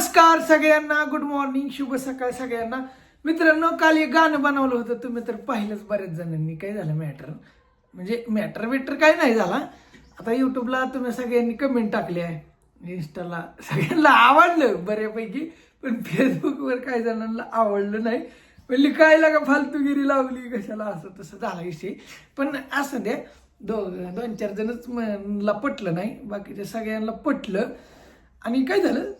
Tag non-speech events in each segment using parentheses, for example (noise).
नमस्कार सगळ्यांना. Good morning शुभ सकाळ सगळ्यांना. मित्रांनो काल एक गाणं बनवलं होतं. तुम्ही तर पाहिलंच बऱ्याच जणांनी. काय झालं मॅटर म्हणजे मॅटर वेटर काय नाही झाला. आता युट्यूबला तुम्ही सगळ्यांनी कमेंट टाकली आहे. इंस्टाला सगळ्यांना आवडलं बऱ्यापैकी. पण फेसबुकवर काही जणांना आवडलं नाही. म्हणली काय लागा फालतूगिरी लावली? कशाला? असं तसं झाला विषय. पण असं द्या दो दोन चार जणच मला पटलं नाही. बाकीच्या सगळ्यांना पटलं. आणि काय झालं?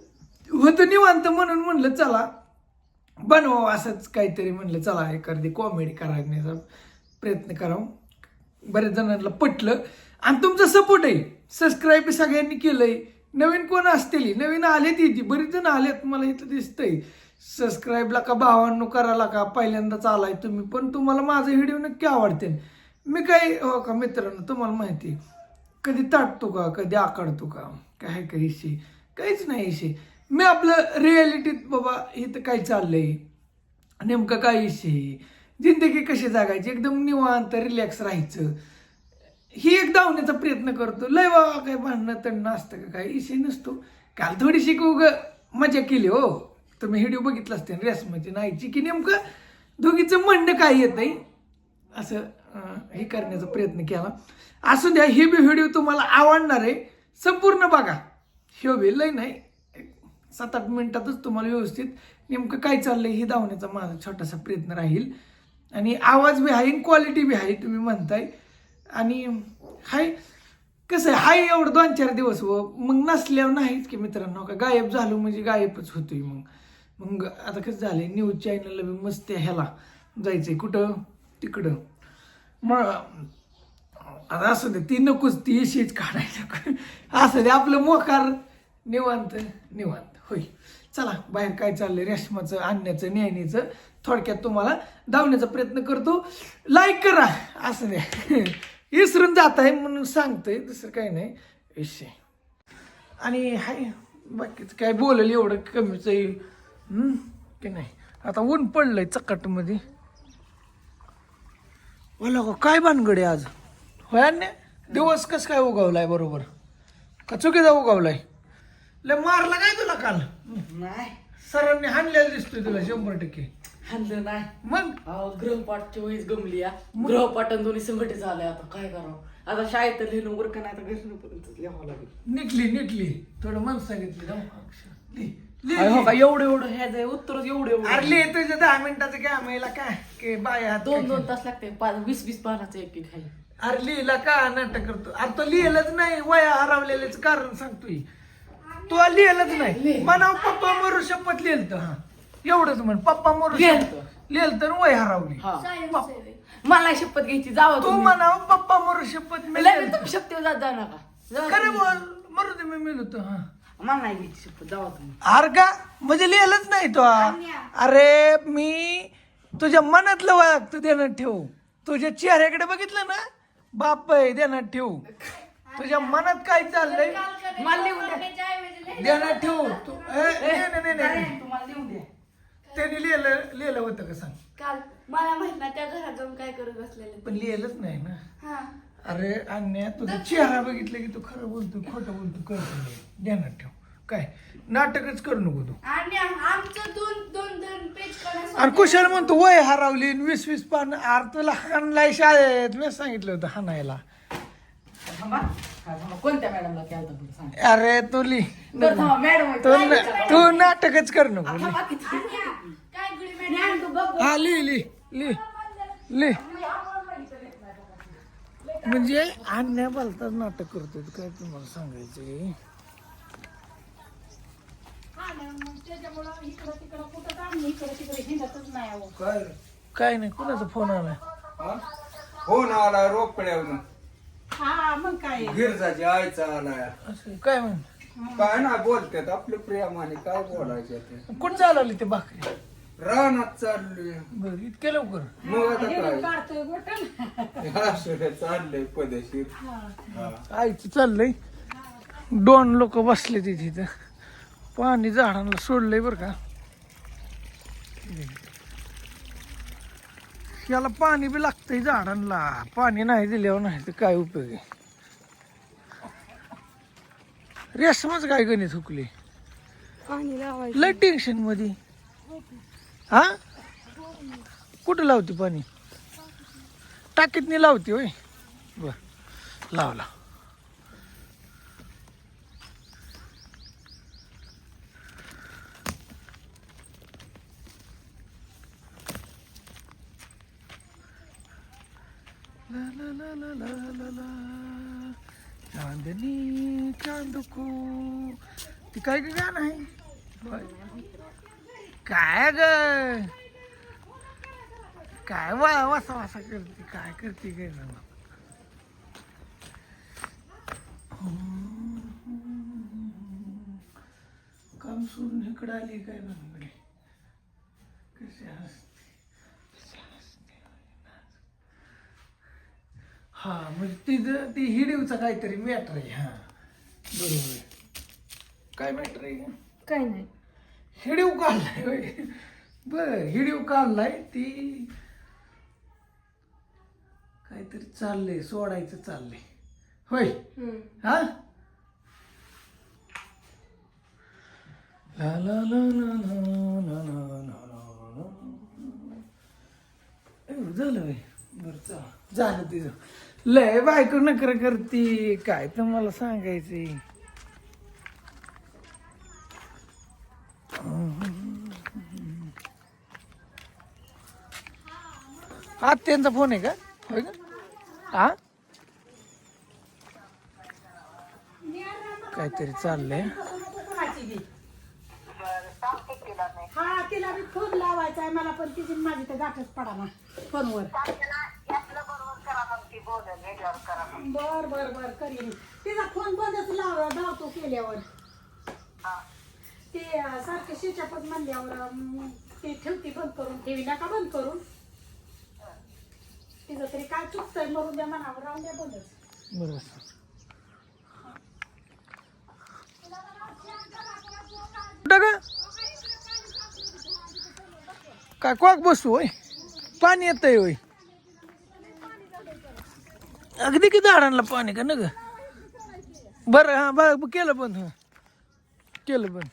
होतं निवांत म्हणून म्हणलं चला बनवावं असंच काहीतरी म्हणलं चला एखादी कॉमेडी करण्याचा प्रयत्न करावं. बऱ्याच जणांना पटलं. आणि तुमचा सपोर्ट आहे. सबस्क्राईब सगळ्यांनी केलंय. नवीन कोण असतील? नवीन आलेत इथे. बरीच जण आलेत मला इथं दिसतंय. सबस्क्राईबला का भावांनो करायला का? पहिल्यांदाच आलाय तुम्ही पण तुम्हाला माझा व्हिडिओ नक्की आवडते. मी काय हो का मित्रांनो तुम्हाला माहिती आहे, कधी ताटतो का कधी आकडतो का? काय काही इशे? काहीच नाही इशे. मी आपलं रियालिटीत बाबा इथं काय चाललंय? नेमकं काय विषय? जिंदगी कशी जागायची? एकदम निवांत रिलॅक्स राहायचं. ही एक धावण्याचा प्रयत्न करतो. लय बाबा काय भांडणं तणणं असतं का काय? विषय नसतो. काल थोडीशी उग मजा केली हो. तुम्ही व्हिडिओ बघितला असते रेसमाची नाहीची की नेमकं दोघीचं म्हणणं काय येत आहे असं हे करण्याचा प्रयत्न केला. असू द्या हे बी व्हिडिओ तुम्हाला आवडणार आहे. संपूर्ण बघा. हे बी लय नाही. सात आठ मिनिटातच तुम्हाला व्यवस्थित नेमकं काय चाललंय हे दावण्याचा माझा छोटासा प्रयत्न राहील. आणि आवाज बी आहे क्वालिटी बी आहे तुम्ही म्हणताय. आणि हाय कसं आहे? हाय एवढं दोन चार दिवस व मग नसल्यावर नाहीच की मित्रांनो हो का? गायब झालो म्हणजे गायबच होतोय मग. मग आता कसं झालंय? न्यूज चॅनलला बी मस्त ह्याला. जायचंय कुठं? तिकडं. मग आता असं दे ती नकोच ती येशीच काढायचं असं दे आपलं मोकार निवांत निवांत. होईल चला बाहेर काय चाललंय? रेशमाचं आणण्याचं न्यायनीचं थोडक्यात तुम्हाला धावण्याचा प्रयत्न करतो. लाईक करा. असं द्या. (laughs) विसरून जात आहे म्हणून सांगतोय. दुसरं काही नाही. विषय. आणि हाय बाकीचं काय बोललं एवढं कमीच आहे. की नाही? आता ऊन पडलंय चकाटमध्ये. बोला गो, काय भानगडे आज? होय दिवस कस काय उगवलाय बरोबर? का चुकीचा उगवलाय? लय मारला काय तुला काल? नाही. सरांनी हाणलेला दिसतोय तुला शंभर टक्के. हाणलं नाही. मग? अहो, गृहपाठची वहीच गमली या. गृहपाठ आणि दोन्ही संघटित झालंय आता. काय करावं? आता शाळेत तर लिहिणं उरक नाही आता घरपर्यंत लिहावं लागेल. निकली निकली थोडं मन सांगितली जाऊ लिह, लिह, अरे हो लिह. का एवढं एवढं ह्याच आहे उत्तरच एवढं एवढं. अरे लिह तुझ्या दहा मिनिटाचं काय आम्हाला काय? की बाया हात दोन दोन तास लागते. पाच वीस वीस पानाचं एक एक अरे लिहिला का? नाटक करतो. अरे तो लिहिलंच नाही. वया हरवलेल्याच कारण सांगतोय. तू लिहिलंच नाही. म्हणाव पप्पा मरू शपथ लिहिलं हा. एवढंच म्हण पप्पा मरू लिहिलं. लिहिलं तर वय हरवली. हा. मला शपथ घ्यायची जावं तू तुम्ही. म्हणाव पप्पा मरू शपथ मी लय लिहिलं. तुम्ही शपथ जात जाऊ नका जावा खरं तुम्ही. बोल मरू दे मी मिळू तो हा. मला नाही घ्यायची शपथ जावा तुम्ही. अरे का? म्हणजे लिहिलंच नाही तो अरे मी तुझ्या मनातलं वाग तू ध्यानात ठेव. तुझ्या चेहऱ्याकडे बघितलं ना? बाप आहे ध्यानात ठेव. तुझ्या मनात काय चाललंय? मला लिहून द्या ध्यानात ठेव. तू ए, नाही, नाही, नाही, नाही. तुम्हाला लिहून द्या त्यांनी लिहिलं लिहिलं होतं का सांग? काल मला माहीत नाही त्या घरात जाऊन काय करत बसलेले पण लिहिलंच नाही ना. हा. अरे अन्या तुझा चेहरा बघितलं की तू खरं बोलतो खोटं बोलतो कळतो ध्यानात ठेव. काय? नाटकच करू नको तू. आणि आमचं दोन दोन दोन पेज करण्यासाठी आणि कुशल म्हणतो वय हरवली आणि वीस वीस पान आर तुला हाणलाय शाळेत. मी सांगितलं होतं हाणायला. हा, थांबा. कोणत्या मॅडमला केलं होतं बरं? सांग. अरे तू ली बरं थांबा मॅडम तू न- तू नाटकच कर नको. थांबा किती काय हा ली ली ली. ली. म्हणजे अन्या बोलतात नाटक करतो काय तुम्हाला सांगायचं त्याच्यामुळं इकडं तिकडं कुठं काम इकडं तिकडे हिंडतच नाही अहो काय? नाही कुणाचा फोन आलाय? हो? ना आला रोकड्यावरून. हा मग काय गिरजाची आईचा आलाय असं काय म्हण काय ना बोलतात आपलं प्रेमाने काय बोलायचं ते. कुठं चालवली ते भाकरी? रानात चाललोय बरं इतके लवकर? मग आता काय? काढतोय गोटन असं चाललंय पदेशीर हा. आईचं चाललंय. दोन लोक बसले तिथे. इथं पाणी झाडांना सोडलंय बरं का. याला पाणी बी लागतंय झाडांना. पाणी नाही दिल्यावर नाही तर काय उपयोग आहे? रेशमाच काय गणित हुकली? लय टेन्शनमध्ये हा? कुठं लावते पाणी? टाकीतनी लावते होय? बर लावला ला ला ला ला ला ला. ला चांदनी चांदको. ती काय काय गाणं आहे? काय ग? काय वा वासा वासा करते काय करते काय जण हो. काम सोडून इकडे आली काय बनकडे कशी हसते कशी हसते. हा म्हणजे तिथं ती हिडीवचा काहीतरी मॅटर आहे हा बरोबर आहे. काय मॅटर आहे काय नाही हिडीव काढलाय होय बर हिडीव काढलाय ती काहीतरी चाललंय सोडायचं चाललंय होय हा ला ला ला ला ला ला ला ला ला ला. झालं होय बरं चला झालं तिचं लय बायको नकर करती. काय तुम्हाला सांगायचंय. हा त्यांचा फोन आहे का? होय का? हा काहीतरी चाललंय. हा तिला फोन लावायचा आहे मला पण तिची माझी तर गाठच पडा ना फोनवर. बर बर बर करीन. तिचा फोन बंदच लाव धावतो केल्यावर. ते सारखे शिचापत म्हणल्यावर ते ठेवती बंद करून ठेवी नका बंद करून. तिचं तरी काय चुकतंय मरून द्या मनावर राहून द्या बंदच. बरोबर काय कॉक बसू होय? पाणी येतंय होय. अगदी किती झाडांना पाणी का ना ग बरं हां बरं केलं बंद हां. केलं बंद.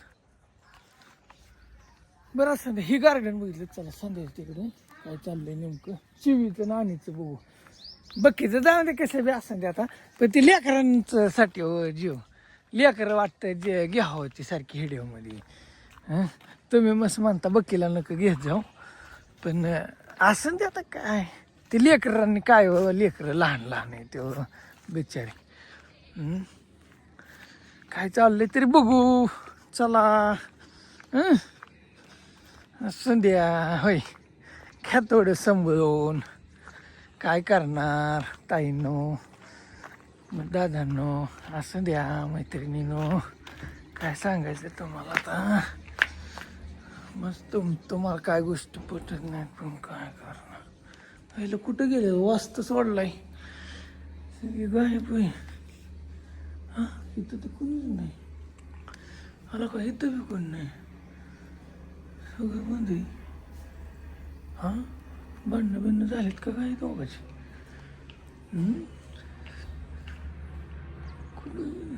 बरं असं ही गार्डन बघितलं चला संध्या तिकडे काय चाललंय नेमकं? चिवीचं नाणीचं बघू. बक्कीचं जाऊ दे कसं बी असं ते आता. पण ती लेकरांचं साठी हो जीव. लेकरं वाटतं जे घ्यावं ती सारखी हिडिओमध्ये. हां? तुम्ही मस्त म्हणता बक्कीला नका घेत जाऊ. पण असं ते आता काय? ते लेकरांनी काय हो, लेकरं लहान लहान आहे ते हो, बिचारे. काय चाललंय तरी बघू. चला. असं द्या होय. घ्या थोडं संभळून. काय करणार ताईनो मग दादांनो असं द्या मैत्रिणीनो काय सांगायचं तुम्हाला आता? मस्त तुम तुम्हाला काय गोष्टी पटत नाही पण काय करणार? पहिलं कुठं गेले? वास्त सोडलाय. सगळी गायब आहे हा? इथं तर कोणीच नाही. आला का? इथं बी कोण नाही. सगळं बंद आहे. हा? भांडणं बिंडणं झालेत का काय दोघाची? कुठं?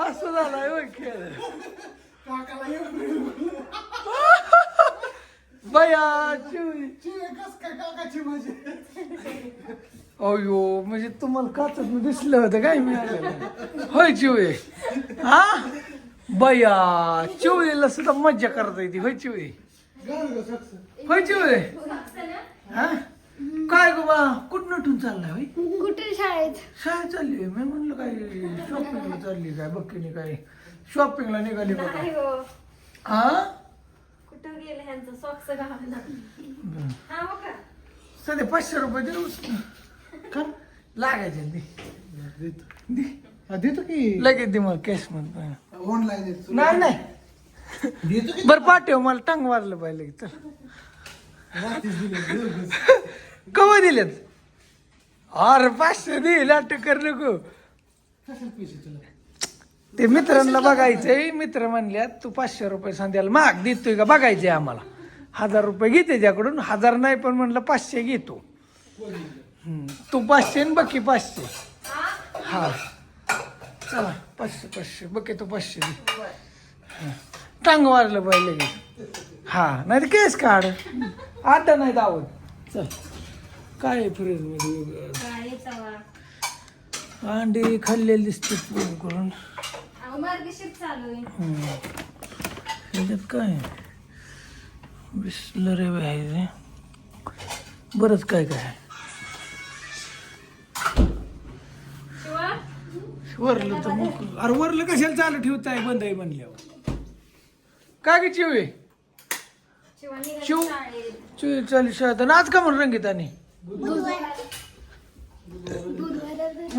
असं झालाय होय खेळ बया चिवी अयो म्हणजे तुम्हाला काचत दिसलं होतं काय मी? आलेलं? होय चिवे हा? बया चिवळीला सुद्धा मज्जा करता येते होय चिवे होय चिवे हा? काय गो बा कुठं नटून चाललाय होय? कुठे शाळेत? शाळेत चालली मी म्हणलं काय शॉपिंगला चालली काय बक्कीने काय. शॉपिंगला निघाली बघा. नाही हो. हा? कुठं गेले ह्यांचं सॉक्स घालायला हा हो का? सध्या पाचशे रुपये देऊ. का? लागायचे दे. दे. देतो की? लगेच दे मला कॅशमध्ये ऑनलाईन देतो. नाही नाही. देतो की? बरं पाठव मला टांग वाजलं पाहिजे लगेच चल रात्रीच दिले कवा दिलेत? अरे पाचशे दे लाट कर नको. कशाला पैसे तुला? ते मित्रांना बघायचंय. मित्र म्हणल्यात तू पाचशे रुपये सांध्याला माग देतोय का? बघायचंय आम्हाला. हजार रुपये घे त्याच्याकडून. हजार नाही पण म्हणलं पाचशे घेतो तू. पाचशे आणि बाकी पाचशे. हा. हा चला पाचशे पाचशे. बघे तो पाचशे. टांग वारलं पाहिजे लगेच. हा. नाही तर केस काढ. आता नाही दावत. चल. काय फ्रीजमध्ये? अंडी खाल्लेली दिसते करून अहो मार्गशीर चालू आहे. हम्म. ह्याच्यात काय? बिस्लरी आहे रे बरंच काय काय आहे. शिवा? वरलं तर मग अरे वरलं कशाला चालू ठेवताय? बंद आहे म्हणल्यावर. काय ग चिवे शिवा निघाली शिव. शाळेत. चिवे चाली शाळेत. आणि आज का म्हणून रंगीत आणि?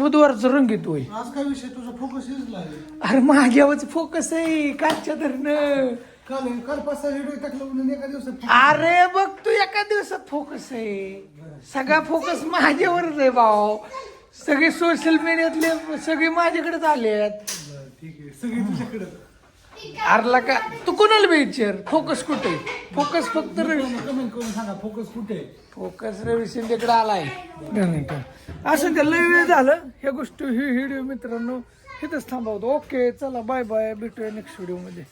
बुधवारचं रंगीत होय आज काय विषय? तुझा फोकस हेच लागेल. अरे माझ्यावरच फोकस आहे कालच्या धरणं. काल काल पाच सहा व्हिडिओ टाकलं म्हणून एका दिवसात अरे बघ तू एका दिवसात फोकस आहे. सगळा फोकस माझ्यावरच आहे भाऊ. सगळे सोशल मीडियातले सगळे माझ्याकडेच आलेत. ठीक आहे. सगळी तुझ्याकडे. अरला का? तू कोणाला विचार? फोकस कुठे? फोकस फक्त रवी करून सांगा फोकस कुठे? फोकस रवी शिंदेकडे आलाय. असं ते लय वेळ झालं? ह्या गोष्टी ही व्हिडिओ मित्रांनो इथंच थांबवतो. ओके चला बाय बाय भेटूया नेक्स्ट व्हिडिओमध्ये